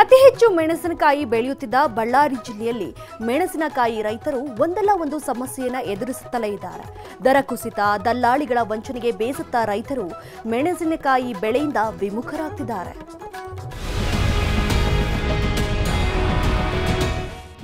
ಅತಿ ಹೆಚ್ಚು ಮೆಣಸಿನಕಾಯಿ ಬೆಳೆಯುತ್ತಿದ್ದ ಬಳ್ಳಾರಿ ಜಿಲ್ಲೆಯಲ್ಲಿ ಮೆಣಸಿನಕಾಯಿ ರೈತರು ಒಂದಲ್ಲ ಒಂದು ಸಮಸ್ಯೆಯನ್ನು ಎದುರಿಸುತ್ತಲೇ ಇದ್ದಾರೆ. ದರ ಕುಸಿತ, ದಲ್ಲಾಳಿಗಳ ವಂಚನೆಗೆ ಬೇಸತ್ತ ರೈತರು ಮೆಣಸಿನಕಾಯಿ ಬೆಳೆಯಿಂದ ವಿಮುಖರಾಗ್ತಿದ್ದಾರೆ.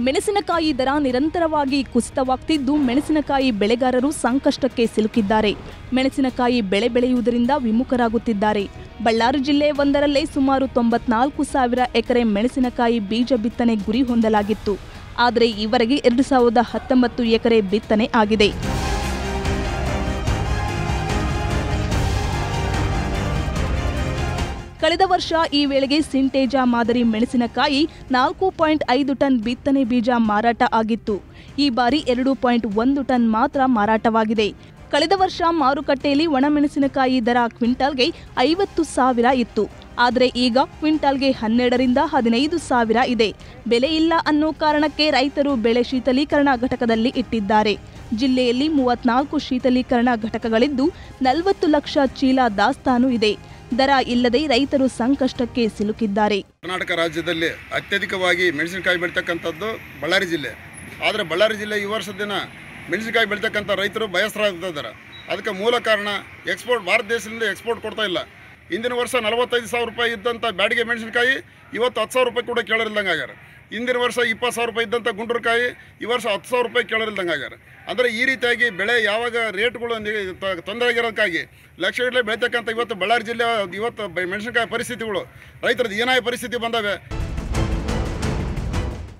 ಮೆಣಸಿನಕಾಯಿ ದರ ನಿರಂತರವಾಗಿ ಕುಸಿತವಾಗ್ತಿದ್ದು ಮೆಣಸಿನಕಾಯಿ ಬೆಳೆಗಾರರು ಸಂಕಷ್ಟಕ್ಕೆ ಸಿಲುಕಿದ್ದಾರೆ. ಮೆಣಸಿನಕಾಯಿ ಬೆಳೆ ಬೆಳೆಯುವುದರಿಂದ ವಿಮುಖರಾಗುತ್ತಿದ್ದಾರೆ. ಬಳ್ಳಾರಿ ಜಿಲ್ಲೆ ಒಂದರಲ್ಲೇ ಸುಮಾರು ತೊಂಬತ್ನಾಲ್ಕು ಸಾವಿರ ಎಕರೆ ಮೆಣಸಿನಕಾಯಿ ಬೀಜ ಬಿತ್ತನೆ ಗುರಿ ಹೊಂದಲಾಗಿತ್ತು. ಆದರೆ ಈವರೆಗೆ ಎರಡು ಸಾವಿರದ ಹತ್ತೊಂಬತ್ತು ಎಕರೆ ಬಿತ್ತನೆ ಆಗಿದೆ. ಕಳೆದ ವರ್ಷ ಈ ವೇಳೆಗೆ ಸಿಂಟೇಜಾ ಮಾದರಿ ಮೆಣಸಿನಕಾಯಿ ನಾಲ್ಕು ಪಾಯಿಂಟ್ ಐದು ಟನ್ ಬಿತ್ತನೆ ಬೀಜ ಮಾರಾಟ ಆಗಿತ್ತು. ಈ ಬಾರಿ ಎರಡು ಪಾಯಿಂಟ್ ಒಂದು ಟನ್ ಮಾತ್ರ ಮಾರಾಟವಾಗಿದೆ. ಕಳೆದ ವರ್ಷ ಮಾರುಕಟ್ಟೆಯಲ್ಲಿ ಒಣಮೆಣಸಿನಕಾಯಿ ದರ ಕ್ವಿಂಟಾಲ್ಗೆ ಐವತ್ತು ಸಾವಿರ ಇತ್ತು. ಆದರೆ ಈಗ ಕ್ವಿಂಟಾಲ್ಗೆ ಹನ್ನೆರಡರಿಂದ ಹದಿನೈದು ಸಾವಿರ ಇದೆ. ಬೆಲೆ ಇಲ್ಲ ಅನ್ನೋ ಕಾರಣಕ್ಕೆ ರೈತರು ಬೆಳೆ ಶೀತಲೀಕರಣ ಘಟಕದಲ್ಲಿ ಇಟ್ಟಿದ್ದಾರೆ. ಜಿಲ್ಲೆಯಲ್ಲಿ ಮೂವತ್ನಾಲ್ಕು ಶೀತಲೀಕರಣ ಘಟಕಗಳಿದ್ದು ನಲವತ್ತು ಲಕ್ಷ ಚೀಲ ದಾಸ್ತಾನು ಇದೆ. ದರ ಇಲ್ಲದೆ ರೈತರು ಸಂಕಷ್ಟಕ್ಕೆ ಸಿಲುಕಿದ್ದಾರೆ. ಕರ್ನಾಟಕ ರಾಜ್ಯದಲ್ಲಿ ಅತ್ಯಧಿಕವಾಗಿ ಮೆಣಸಿನಕಾಯಿ ಬೆಳೀತಕ್ಕಂಥದ್ದು ಬಳ್ಳಾರಿ ಜಿಲ್ಲೆ. ಆದರೆ ಬಳ್ಳಾರಿ ಜಿಲ್ಲೆ ಈ ವರ್ಷದ ದಿನ ಮೆಣಸಿನಕಾಯಿ ಬೆಳೀತಕ್ಕಂಥ ರೈತರು ಬಯಸ್ರಾಗ್ತಾ ಇದ್ದಾರೆ. ಅದಕ್ಕೆ ಮೂಲ ಕಾರಣ ಎಕ್ಸ್ಪೋರ್ಟ್ ಭಾರತ ದೇಶದಿಂದ ಎಕ್ಸ್ಪೋರ್ಟ್ ಕೊಡ್ತಾ ಇಲ್ಲ. ಹಿಂದಿನ ವರ್ಷ ನಲವತ್ತೈದು ಸಾವಿರ ರೂಪಾಯಿ ಇದ್ದಂಥ ಬ್ಯಾಡಿಗೆ ಮೆಣಸಿನಕಾಯಿ ಇವತ್ತು ಹತ್ತು ಸಾವಿರ ರೂಪಾಯಿ ಕೂಡ ಕೇಳೋರಿಲ್ದಂಗೆ ಆಗ್ಯಾರ. ಹಿಂದಿನ ವರ್ಷ ಇಪ್ಪತ್ತು ಸಾವಿರ ರೂಪಾಯಿ ಇದ್ದಂಥ ಗುಂಡ್ರಕಾಯಿ ಈ ವರ್ಷ ಹತ್ತು ಸಾವಿರ ರೂಪಾಯಿ ಕೇಳೋರಿಲ್ದಂಗೆ ಆಗ್ಯಾರ. ಅಂದರೆ ಈ ರೀತಿಯಾಗಿ ಬೆಳೆ ಯಾವಾಗ ರೇಟ್ಗಳು ತೊಂದರೆ ಆಗಿರೋದಕ್ಕಾಗಿ ಲಕ್ಷ ಲಕ್ಷಗಟ್ಟಲೆ ಬೆಳೀತಕ್ಕಂಥ ಇವತ್ತು ಬಳ್ಳಾರಿ ಜಿಲ್ಲೆ ಇವತ್ತು ಮೆಣಸಿನಕಾಯಿ ಪರಿಸ್ಥಿತಿಗಳು ರೈತರದ್ದು ಏನಾಯ ಪರಿಸ್ಥಿತಿ ಬಂದಾವೆ?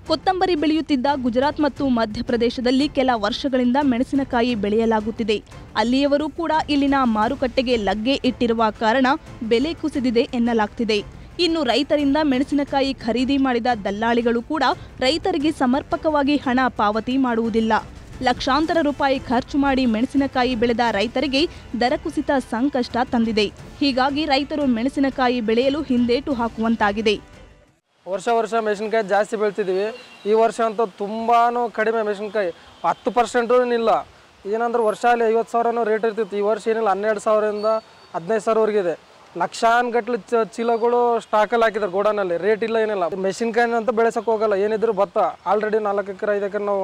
ಕೊತ್ತಂಬರಿ ಬೆಳೆಯುತ್ತಿದ್ದ ಗುಜರಾತ್ ಮತ್ತು ಮಧ್ಯಪ್ರದೇಶದಲ್ಲಿ ಕೆಲ ವರ್ಷಗಳಿಂದ ಮೆಣಸಿನಕಾಯಿ ಬೆಳೆಯಲಾಗುತ್ತಿದೆ. ಅಲ್ಲಿಯವರೂ ಕೂಡ ಇಲ್ಲಿನ ಮಾರುಕಟ್ಟೆಗೆ ಲಗ್ಗೆ ಇಟ್ಟಿರುವ ಕಾರಣ ಬೆಲೆ ಕುಸಿದಿದೆ ಎನ್ನಲಾಗ್ತಿದೆ. ಇನ್ನು ರೈತರಿಂದ ಮೆಣಸಿನಕಾಯಿ ಖರೀದಿ ಮಾಡಿದ ದಲ್ಲಾಳಿಗಳು ಕೂಡ ರೈತರಿಗೆ ಸಮರ್ಪಕವಾಗಿ ಹಣ ಪಾವತಿ ಮಾಡುವುದಿಲ್ಲ. ಲಕ್ಷಾಂತರ ರೂಪಾಯಿ ಖರ್ಚು ಮಾಡಿ ಮೆಣಸಿನಕಾಯಿ ಬೆಳೆದ ರೈತರಿಗೆ ದರ ಕುಸಿತ ಸಂಕಷ್ಟ ತಂದಿದೆ. ಹೀಗಾಗಿ ರೈತರು ಮೆಣಸಿನಕಾಯಿ ಬೆಳೆಯಲು ಹಿಂದೇಟು ಹಾಕುವಂತಾಗಿದೆ. ವರ್ಷ ವರ್ಷ ಮೆಣಸಿನ್ಕಾಯಿ ಜಾಸ್ತಿ ಬೆಳ್ತಿದ್ದೀವಿ. ಈ ವರ್ಷ ಅಂತೂ ತುಂಬಾ ಕಡಿಮೆ ಮೆಣಸಿನ್ಕಾಯಿ. ಹತ್ತು ಪರ್ಸೆಂಟು ಇಲ್ಲ ಏನಂದ್ರೆ ವರ್ಷ ಅಲ್ಲಿ ಐವತ್ತು ಸಾವಿರನೂ ರೇಟ್ ಇರ್ತಿತ್ತು. ಈ ವರ್ಷ ಏನಿಲ್ಲ, ಹನ್ನೆರಡು ಸಾವಿರದಿಂದ ಹದಿನೈದು ಸಾವಿರವರೆಗಿದೆ ಲಕ್ಷಾನುಗಟ್ಲೆ ಚ ಚೀಲಗಳು ಸ್ಟಾಕಲ್ಲಿ ಹಾಕಿದ್ದಾರೆ ಗೋಡಾನಲ್ಲಿ. ರೇಟ್ ಇಲ್ಲ, ಏನಿಲ್ಲ. ಮೆಣಸಿನ್ಕಾಯಿನ ಅಂತ ಬೆಳೆಸೋಕೆ ಹೋಗಲ್ಲ. ಏನಿದ್ರು ಭತ್ತ. ಆಲ್ರೆಡಿ ನಾಲ್ಕು ಎಕರೆ, ಐದು ಎಕರೆ ನಾವು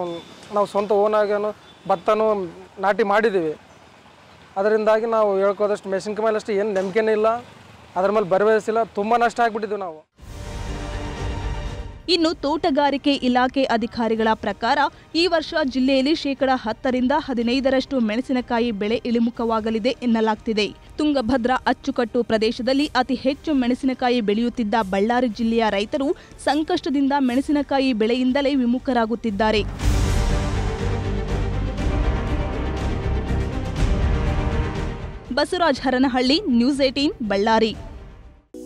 ನಾವು ಸ್ವಂತ ಓನಾಗೇನು ಭತ್ತನೂ ನಾಟಿ ಮಾಡಿದ್ದೀವಿ. ಅದರಿಂದಾಗಿ ನಾವು ಹೇಳ್ಕೋದಷ್ಟು ಮೆಣಸಿನ್ಕಾಯಿ ಮೇಲೆ ಅಷ್ಟು ಏನು ನಂಬಿಕೆನೇ ಇಲ್ಲ. ಅದ್ರ ಮೇಲೆ ಭರವಸೆ ತುಂಬ ನಷ್ಟ ಆಗಿಬಿಟ್ಟಿದ್ದೀವಿ ನಾವು. ಇನ್ನು ತೋಟಗಾರಿಕೆ ಇಲಾಖೆ ಅಧಿಕಾರಿಗಳ ಪ್ರಕಾರ ಈ ವರ್ಷ ಜಿಲ್ಲೆಯಲ್ಲಿ ಶೇಕಡ ಹತ್ತರಿಂದ ಹದಿನೈದರಷ್ಟು ಮೆಣಸಿನಕಾಯಿ ಬೆಳೆ ಇಳಿಮುಖವಾಗಲಿದೆ ಎನ್ನಲಾಗ್ತಿದೆ. ತುಂಗಭದ್ರಾ ಅಚ್ಚುಕಟ್ಟು ಪ್ರದೇಶದಲ್ಲಿ ಅತಿ ಹೆಚ್ಚು ಮೆಣಸಿನಕಾಯಿ ಬೆಳೆಯುತ್ತಿದ್ದ ಬಳ್ಳಾರಿ ಜಿಲ್ಲೆಯ ರೈತರು ಸಂಕಷ್ಟದಿಂದ ಮೆಣಸಿನಕಾಯಿ ಬೆಳೆಯಿಂದಲೇ ವಿಮುಖರಾಗುತ್ತಿದ್ದಾರೆ. Basavaraj Haranahalli, news eighteen, Ballari.